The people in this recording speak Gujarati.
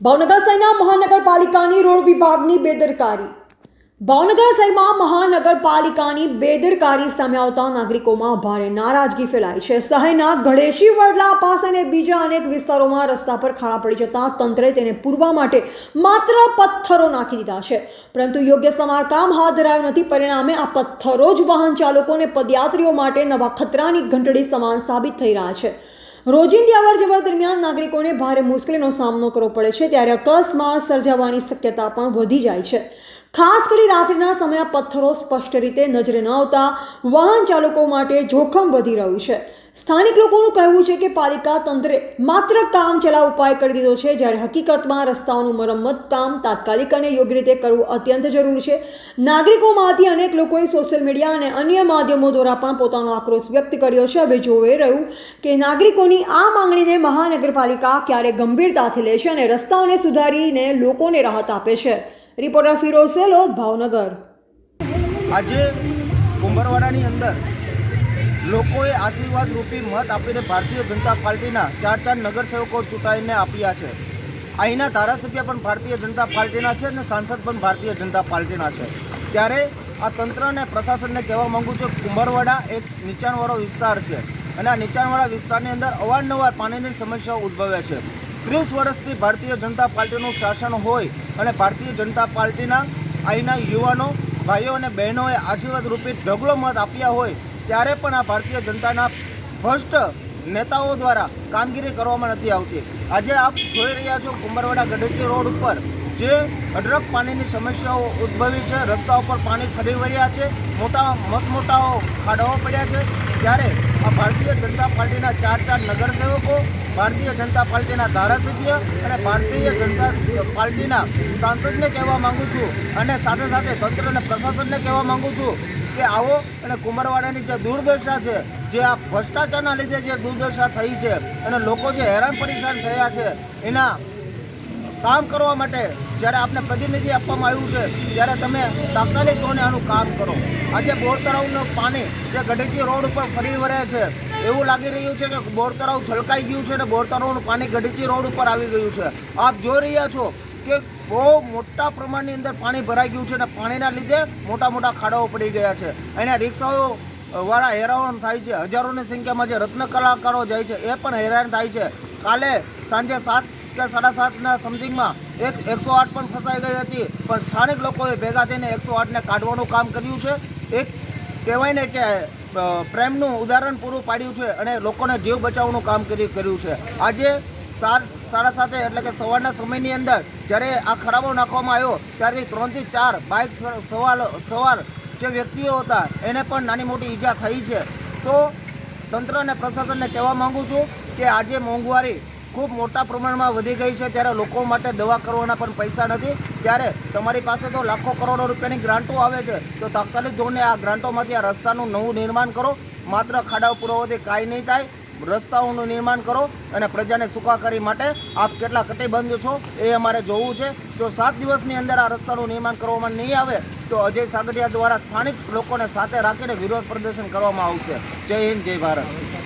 ભાવનગર શહેરના મહાનગરપાલિકાની રોડ વિભાગની બેદરકારી. ભાવનગર શહેરમાં મહાનગરપાલિકાની બેદરકારી સામે આવતા નાગરિકોમાં ભારે નારાજગી ફેલાઈ છે. શહેરના ગળેશી વડલા પાસે અને બીજા અનેક વિસ્તારોમાં રસ્તા પર ખાડા પડી જતા તંત્રે તેને પૂરવા માટે માત્ર પથ્થરો નાખી દીધા છે. પરંતુ યોગ્ય સમારકામ હાથ ધરાયું નથી. પરિણામે આ પથ્થરો જ વાહન ચાલકો અને પદયાત્રીઓ માટે નવા ખતરાની ઘંટડી સમાન સાબિત થઈ રહ્યા છે. રોજિંદી અવર જવર દરમિયાન નાગરિકોને ભારે મુશ્કેલીનો સામનો કરવો પડે છે, ત્યારે અકસ્માત સર્જાવાની શક્યતા પણ વધી જાય છે. ખાસ કરી રાત્રિના સમયે પથ્થરો સ્પષ્ટ રીતે નજરે ન આવતા વાહન ચાલકો માટે જોખમ વધી રહ્યું છે. સ્થાનિક લોકોનું કહેવું છે કે પાલિકા તંત્રે માત્ર કામ ચલાવ ઉપાય કરી દીધો છે, જ્યારે હકીકતમાં રસ્તાઓનું મરમ્મત કામ તાત્કાલિક અને યોગ્ય રીતે કરવું અત્યંત જરૂરી છે. નાગરિકોમાંથી અનેક લોકોએ સોશિયલ મીડિયા અને અન્ય માધ્યમો દ્વારા પણ પોતાનો આક્રોશ વ્યક્ત કર્યો છે. હવે જોવે રહ્યું કે નાગરિકોની આ માંગણીને મહાનગરપાલિકા ક્યારે ગંભીરતાથી લે છે અને રસ્તાઓને સુધારીને લોકોને રાહત આપે છે. રિપોર્ટર ફિરોઝ સેલો ભાવનગર. આજે કુંભરવાડાની અંદર લોકોએ આશીર્વાદ રૂપી મત આપીને ભારતીય જનતા પાર્ટીના ચાર ચાર નગરસેવકો ચૂંટાઈને આપ્યા છે. અહીંના ધારાસભ્ય પણ ભારતીય જનતા પાર્ટીના છે અને સાંસદ પણ ભારતીય જનતા પાર્ટીના છે. ત્યારે આ તંત્ર અને પ્રશાસનને કહેવા માંગુ છું કુંભરવાડા એક નીચાણવાળો વિસ્તાર છે અને આ નીચાણવાળા વિસ્તારની અંદર અવારનવાર પાણીની સમસ્યાઓ ઉદ્ભવે છે. ત્રીસ વર્ષથી ભારતીય જનતા પાર્ટીનું શાસન હોય અને ભારતીય જનતા પાર્ટીના અહીંના યુવાનો ભાઈઓ અને બહેનોએ આશીર્વાદ રૂપી ઢગલો મત આપ્યા હોય ત્યારે પણ આ ભારતીય જનતાના ભ્રષ્ટ નેતાઓ દ્વારા કામગીરી કરવામાં નથી આવતી. આજે આપ જોઈ રહ્યા છો કુંભરવાડા ગઢેચી રોડ ઉપર જે અઢળક પાણીની સમસ્યાઓ ઉદ્ભવી છે. રસ્તા ઉપર પાણી ફરી વળ્યા છે. મોટા મતમોટાઓ ખાડાઓ પડ્યા છે. ત્યારે આ ભારતીય જનતા પાર્ટીના ચાર ચાર નગરસેવકો, ભારતીય જનતા પાર્ટીના ધારાસભ્ય અને ભારતીય જનતા પાર્ટીના સાંસદને કહેવા માગું છું અને સાથે સાથે તંત્ર અને પ્રશાસનને કહેવા માગું છું કે આવો અને કુંભરવાડાની જે દુર્દશા છે, જે આ ભ્રષ્ટાચારના લીધે જે દુર્દશા થઈ છે અને લોકો જે હેરાન પરેશાન થયા છે, એના કામ કરવા માટે જ્યારે આપને પ્રતિનિધિ આપવામાં આવ્યું છે, ત્યારે તમે તાત્કાલિક ધોરણે આનું કામ કરો? આજે બોર તળાવનું પાણી જે ગઢેચી રોડ ઉપર ફરી વળે છે, એવું લાગી રહ્યું છે કે બોરતરાવ છલકાઈ ગયું છે અને બોરતરાવનું પાણી ગઢેચી રોડ ઉપર આવી ગયું છે. આપ જોઈ રહ્યા છો કે બહુ મોટા પ્રમાણની અંદર પાણી ભરાઈ ગયું છે અને પાણીના લીધે મોટા મોટા ખાડાઓ પડી ગયા છે. અહીંયા રિક્ષાઓ વાળા હેરાન થાય છે. હજારોની સંખ્યામાં જે રત્ન કલાકારો જાય છે, એ પણ હેરાન થાય છે. કાલે સાંજે સાત કે સાડા સાતના સમથિંગમાં એક એકસો આઠ પણ ફસાઈ ગઈ હતી, પણ સ્થાનિક લોકોએ ભેગા થઈને એકસો આઠને કાઢવાનું કામ કર્યું છે. એક કહેવાય ને કે પ્રેમનું ઉદાહરણ પૂરું પાડ્યું છે અને લોકોને જીવ બચાવવાનું કામ કરી કર્યું છે. આજે સાત સાડા સાતે એટલે કે સવારના સમયની અંદર જ્યારે આ ખરાબો નાખવામાં આવ્યો, ત્યારથી ત્રણથી ચાર બાઇક સવાર સવાર જે વ્યક્તિઓ હતા, એને પણ નાની મોટી ઈજા થઈ છે. તો તંત્ર અને પ્રશાસનને કહેવા માંગુ છું કે આજે મોંઘવારી ખૂબ મોટા પ્રમાણમાં વધી ગઈ છે, ત્યારે લોકો માટે દવા કરવાના પણ પૈસા નથી. ત્યારે તમારી પાસે તો લાખો કરોડો રૂપિયાની ગ્રાન્ટો આવે છે, તો તાત્કાલિક ધોરણે આ ગ્રાન્ટોમાંથી આ રસ્તાનું નવું નિર્માણ કરો. માત્ર ખાડાઓ પુરાવાથી કાંઈ નહીં થાય. રસ્તાઓનું નિર્માણ કરો અને પ્રજાને સુખાકારી માટે આપ કેટલા કટિબંધ છો એ અમારે જોવું છે. જો સાત દિવસની અંદર આ રસ્તાનું નિર્માણ કરવામાં નહીં આવે, તો અજય સાગઠિયા દ્વારા સ્થાનિક લોકોને સાથે રાખીને વિરોધ પ્રદર્શન કરવામાં આવશે. જય હિન્દ, જય ભારત.